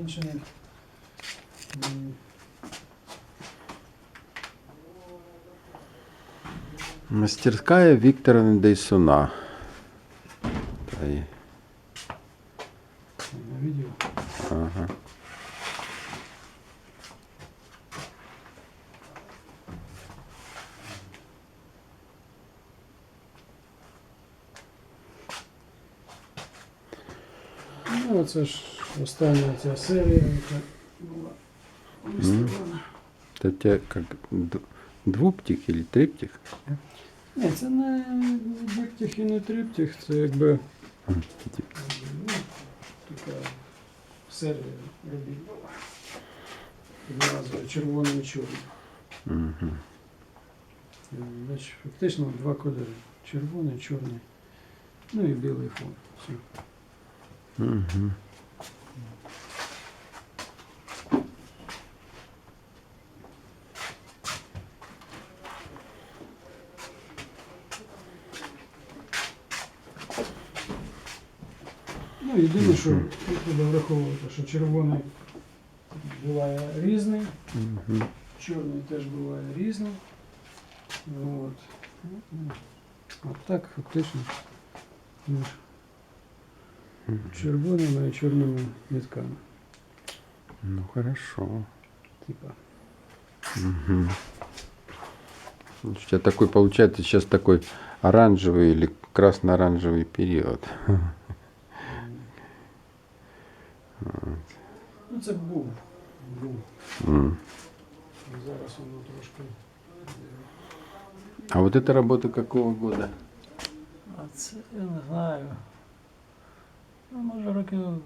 Іншими. Мастерская Виктора Дейсуна. Та й- На відео. Ага. Ну, оце ж остання ця серія, яка була виставлена. Это тебе как д- двуптих или триптих? Ні, це не диптих і не триптих, це якби ну, така серія робіт була. Під назвою червоним і чорним. Мгм. Значить, фактично два кольори. Червоний, чорний. Ну і білий фон. Все. Мгм. Ну, єдине, що Мгм. тут треба враховувати, що червоний буває різний, Мгм. чорний теж буває різний. От. Ну, А так фактично між Мгм. червоними і чорними нитками. Ну хорошо. Типа. Мгм. Ну, У тебя такой получается сейчас такой оранжевый или красно-оранжевый период. Ну це був. Був. М. Зараз воно трошки. А вот эта работа какого года? А це я не знаю. Ну, може років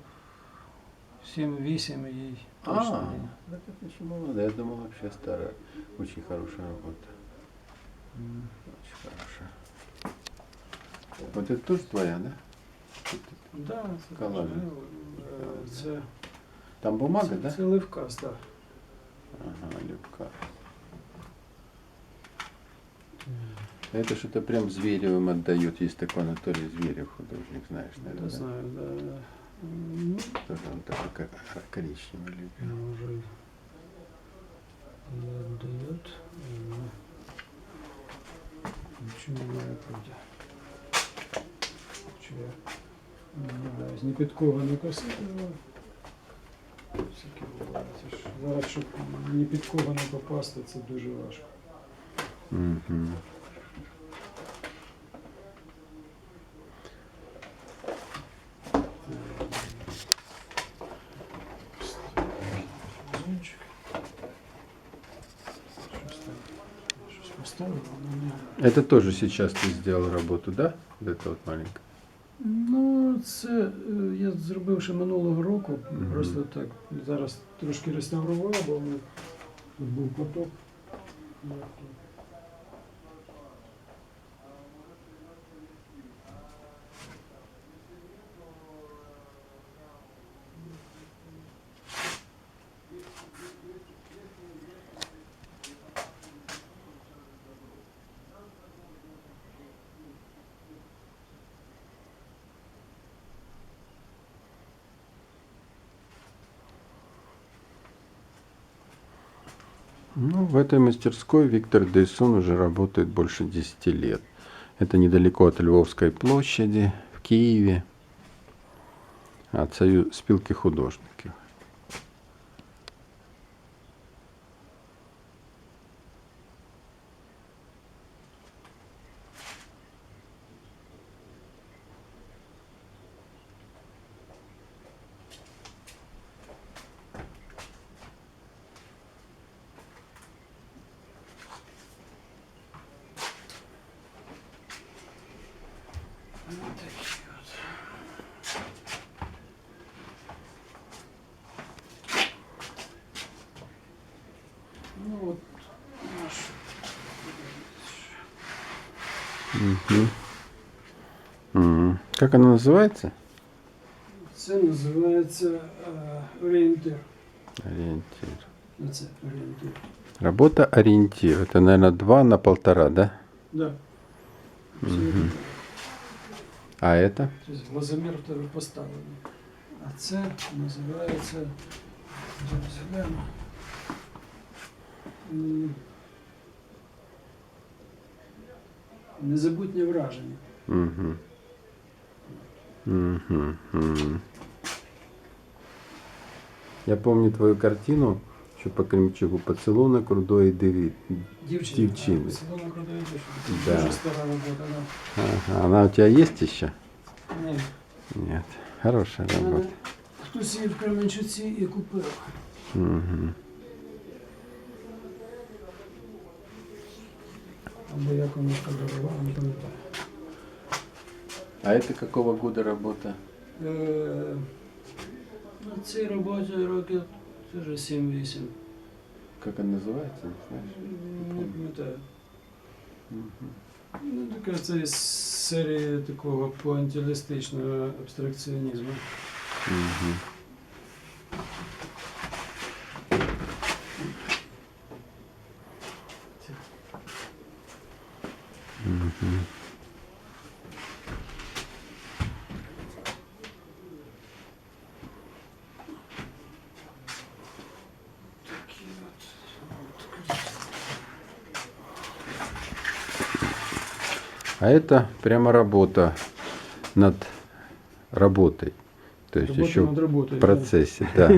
7-8 їй точно. ні. так это еще молодая. Я думал, вообще старая. Очень хорошая работа. М. Очень хорошая. Вот это тоже твоя, да? Да, це, Колажі. ну, е, це, Там бумага, це, да? це ливкас, так. Ага, лепка. Это что-то прям Зверевым отдает. Есть такой Анатолий Зверев, художник, знаешь, Я наверное. да? знаю, да. да. Ну, Тоже он такой как коричневый любит. може і віддають. Нічого немає правда. Чи я не знаю, не підковані з непідкованою косиною. Зараз, щоб не підковано попасти, це дуже важко. Угу. Это тоже сейчас ты сделал работу, да? Вот это вот маленькое. Це е, я зробив ще минулого року. Мгм. Просто так зараз трошки реставрував, бо був поток. Ну, в этой мастерской Виктор Дейсон уже работает больше 10 лет. Это недалеко от Львовской площади, в Киеве, от Союз спилки художников. Ну, такі от. Ну от наш. Мгм. М. Как она называется? Це називається е, орієнтир. Ориентир. Оце орієнтир. Работа ориентир. Это, наверное, 2 на полтора, да? Да. Мгм. А это? Тобто глазомір в тебе поставлений. А це називається. Зараз гляну. Незабутнє враження. Угу. Угу. Угу. Я помню твою картину, что по Кремчугу поцелунок рудой дыри. Дівчина. Дівчини. а, Селена продає дівчина. Да. Дуже стара робота, да. Ага. Она у тебя есть еще? Ні. Нет. Хорошая Мене работа. Хтось її в Кременчуці і купив. Угу. Або я комусь подарував, не пам'ятаю. А это какого года работа? Е, На цій роботі років теж 7-8. Как она называется, не знаешь? Не пам'ятаю. Мгм. Ну, така це із серії такого поінтелістичного абстракціонізму. Мгм. Мгм. А это прямо работа над работой. То есть Робота еще над в процессе, да.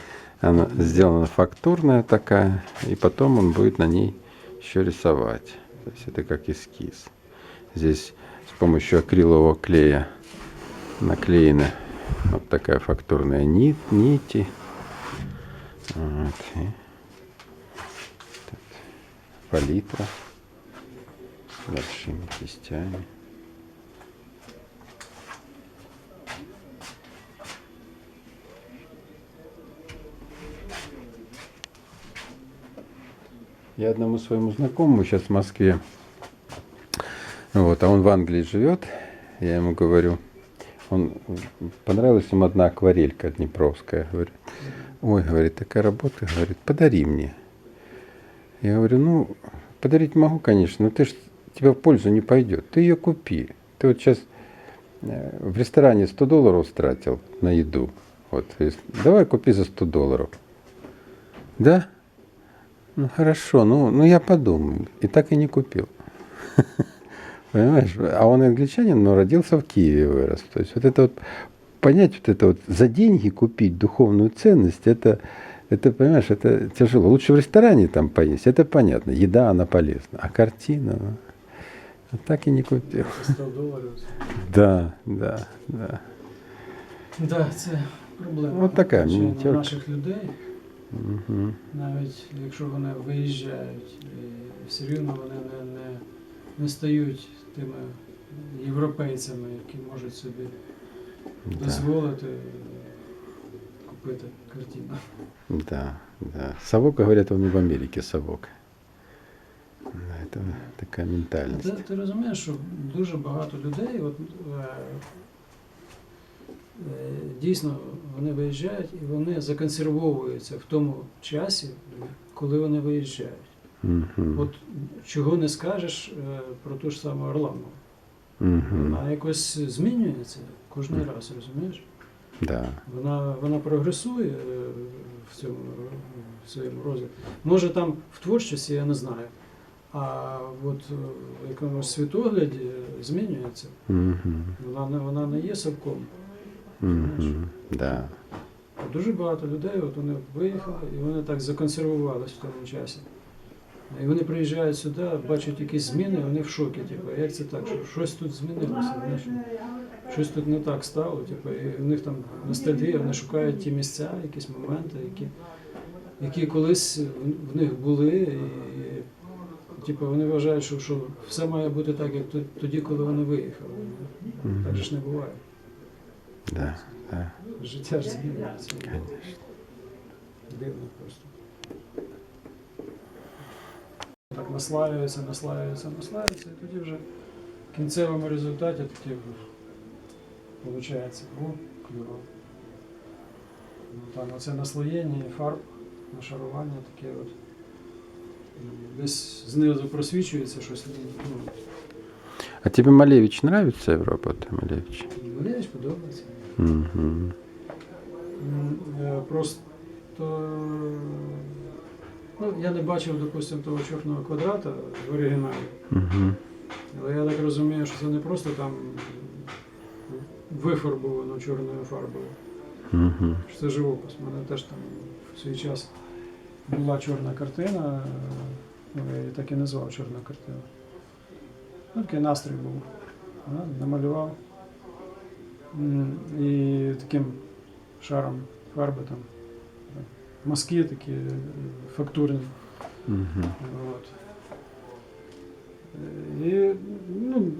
Она сделана фактурная такая, и потом он будет на ней еще рисовать. То есть это как эскиз. Здесь с помощью акрилового клея наклеены вот такая фактурная нит, нити. Вот, и палитра большими кистями. Я одному своему знакомому сейчас в Москве, вот, а он в Англии живет, я ему говорю, он понравилась ему одна акварелька днепровская, говорит, ой, говорит, такая работа, говорит, подари мне. Я говорю, ну, подарить могу, конечно, но ты ж, тебе в пользу не пойдет, ты ее купи. Ты вот сейчас в ресторане 100 долларов стратил на еду, вот, давай купи за 100 долларов. Да? Ну хорошо, ну, ну я подумаю. И так и не купил. Понимаешь? А он англичанин, но родился в Киеве вырос. То есть вот это вот понять вот это вот за деньги купить духовную ценность, это, это понимаешь, это тяжело. Лучше в ресторане там поесть, это понятно. Еда, она полезна. А картина, ну, вот так и не купил. 100 доларів. Да, да, да. Да, це проблема. От така Звичайно, мініатюрка. наших людей, Мгм. навіть якщо вони виїжджають, і все рівно вони не, не, не стають тими європейцями, які можуть собі Да, дозволити купити картину. да, да. Совок, говорят, он и в Америке совок. Да, Это такая Ти, ти розумієш, що дуже багато людей, от, е, е, дійсно, вони виїжджають і вони законсервовуються в тому часі, коли вони виїжджають. Мгм. От чого не скажеш е, про ту ж саму Орламову. Мгм. Вона якось змінюється кожен раз, розумієш? Да. Вона, вона прогресує е, в цьому в своєму розвитку. Може там в творчості я не знаю. А от е, в якомусь світогляді змінюється. Мгм. Вона не, вона не є совком. Да. Дуже багато людей, от вони виїхали і вони так законсервувалися в тому часі. І вони приїжджають сюди, бачать якісь зміни, вони в шокі. Типу, як це так? Що щось тут змінилося, знаєш? щось тут не так стало. Типу, і в них там ностальгія, вони шукають ті місця, якісь моменти, які, які колись в- них були. І, типу, вони вважають, що, що все має бути так, як тоді, коли вони виїхали. Так же ж не буває. Да. Да. Життя ж змінюється. Дивно просто. Так наслаюється, наслаюється, наслаюється, і тоді вже в кінцевому результаті таке виходить, о, кльово. Ну, там оце наслоєння і фарб, нашарування таке от. Десь знизу просвічується щось. Ну, А тебе Малевич нравится его работа, Малевич? Малевич подобається. М, е, Просто ну, я не бачив, допустимо, того чорного квадрата в оригіналі. Мгм. Але я так розумію, що це не просто там вифарбовано чорною фарбою. Що це живопис. У мене теж там в свій час була чорна картина, е, ну, я її так і назвав чорна картина. Ну, такий настрій був. Намалював. І таким шаром фарби там. Мазки такі е, фактурні. Мгм. От. Е, І ну,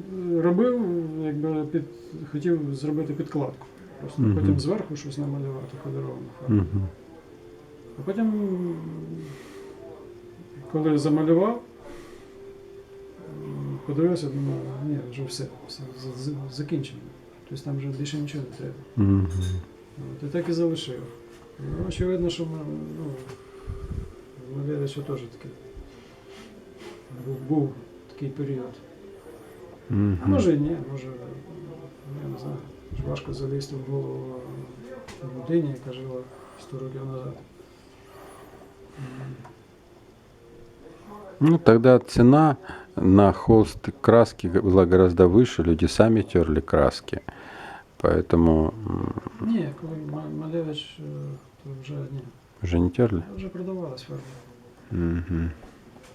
робив, якби під, хотів зробити підкладку. Просто Мгм. потім зверху щось намалювати кольоровим фарбою. Мгм. А потім, коли замалював, подивився, думаю, ні, вже все, все закінчено. Тобто там вже більше нічого не треба. От, і так і залишив. Ну, очевидно, що ми, ну, в Малевича теж такий був, був такий період. А може і ні, може, я не знаю, важко залізти в голову людині, яка жила 100 років назад. М. Ну, тогда цена на холст краски была гораздо выше, люди сами терли краски. Поэтому м, Ні, коли Ма- Малевич, е, то вже ні. уже не терли. Вже продавалась фарба. Мгм.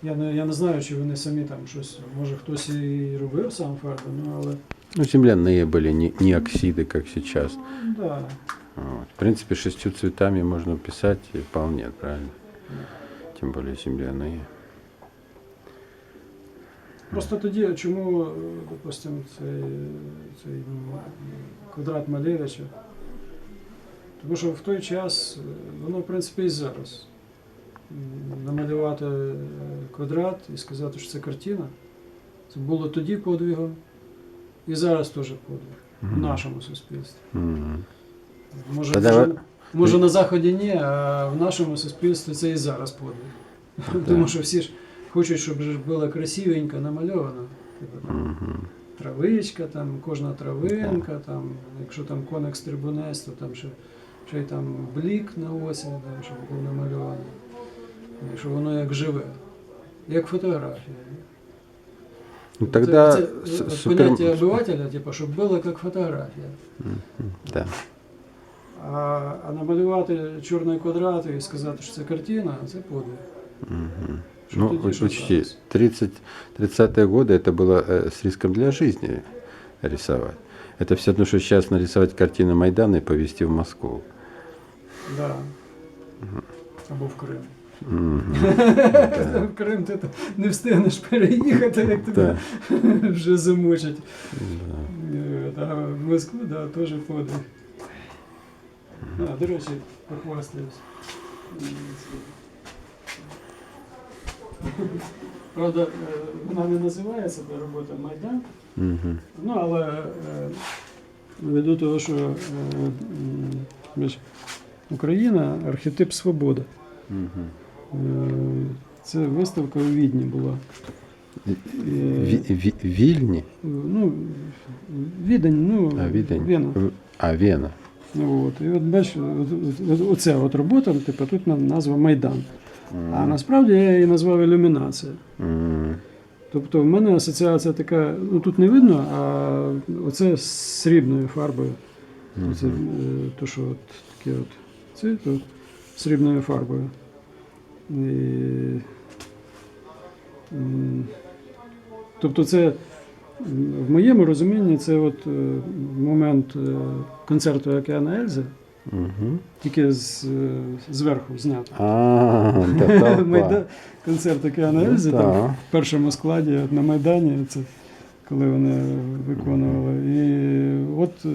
Я не, я не знаю, чи вони самі там щось, може хтось і робив сам фарби, ну але Ну, земляные были, не, не оксиды, как сейчас. ну, да. Вот. В принципе, шестью цветами можно писать и вполне, правильно? Тем более земляные. Просто тоді, чому, е, допустимо, цей, цей квадрат Малевича? Тому що в той час, е, воно в принципі і зараз. Намалювати е, квадрат і сказати, що це картина, це було тоді подвигом, і зараз теж подвиг в нашому суспільстві. Може, Та може, на Заході ні, а в нашому суспільстві це і зараз подвиг. Тому що всі ж хочуть, щоб ж було красивенько намальовано. Типу, травичка, там, кожна травинка, там, якщо там коник стрибунець, то там ще, ще й там блік на осі, там, щоб був намальований. Що воно як живе, як фотографія. Ну, тогда це, це, супер- поняття обивателя, типу, щоб було як фотографія. Да. А, а намалювати чорний квадрат і сказати, що це картина, це подвиг. Мгм. Що Ну, тоді, вы що учти, зараз. 30, 30-е годы это было э, с риском для жизни рисовать. Это все равно, что сейчас нарисовать картину Майдана и повезти в Москву. Да. Або в Крим. Мгм. Да. В Крим ти не встигнеш переїхати, як тебе Да. вже замучать. Да. Е, А в Москву, да, теж подвиг. А, до речі, похвастаюсь. Правда, е, вона не називається та робота Майдан, Мгм. ну але е, ввиду того, що е, Україна архетип свободи. Е, Це виставка у Відні була. Ви- Ну, Відень, ну, А, Видень. Вена. А, Вена. От. І от бачиш, от, от, робота, типу, тут назва Майдан. А насправді я її назвав ілюмінація. Тобто в мене асоціація така, ну тут не видно, а оце з срібною фарбою. Оце, е, то, що от таке от це, то срібною фарбою. І, тобто це в моєму розумінні це от е, момент е, концерту Океана Ельзи, Мгм. тільки з, е, зверху знято. А, концерт Океана Ну, Ельзи там в першому складі от на Майдані, це коли вони виконували. І от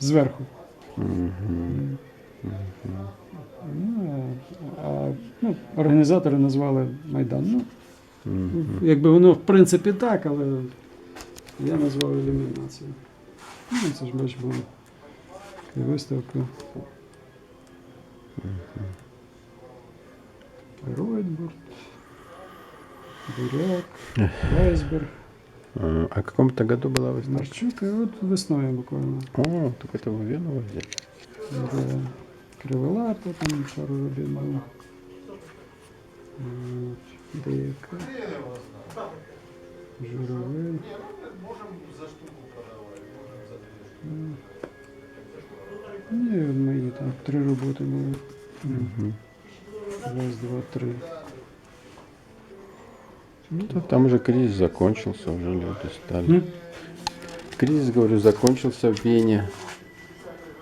зверху. Мгм. Ну, а ну, організатори назвали Майдан. Ну. якби воно в принципі так, але я назвав ілюмінацію. Ну, це ж бач, була така виставка. Ройтбург, Буряк, Айсберг, А а в каком-то году была выставка? Марчук, і от весною буквально. О, так это вы Вену возили? Да. Криволапа, там пару робіт мало. От, Деяка. Журавель. М. Ні, мої там три роботи були. М. Мгм. Раз, два, три. Ну, то там уже кризис закончился, уже люди стали. М? Кризис, говорю, закончился в Вене.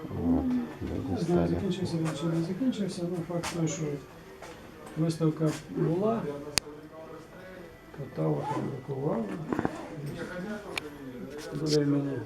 Вот, люди Не знаю, стали. закінчився він чи не закінчився, ну факт той, що виставка була, Катава там. Временно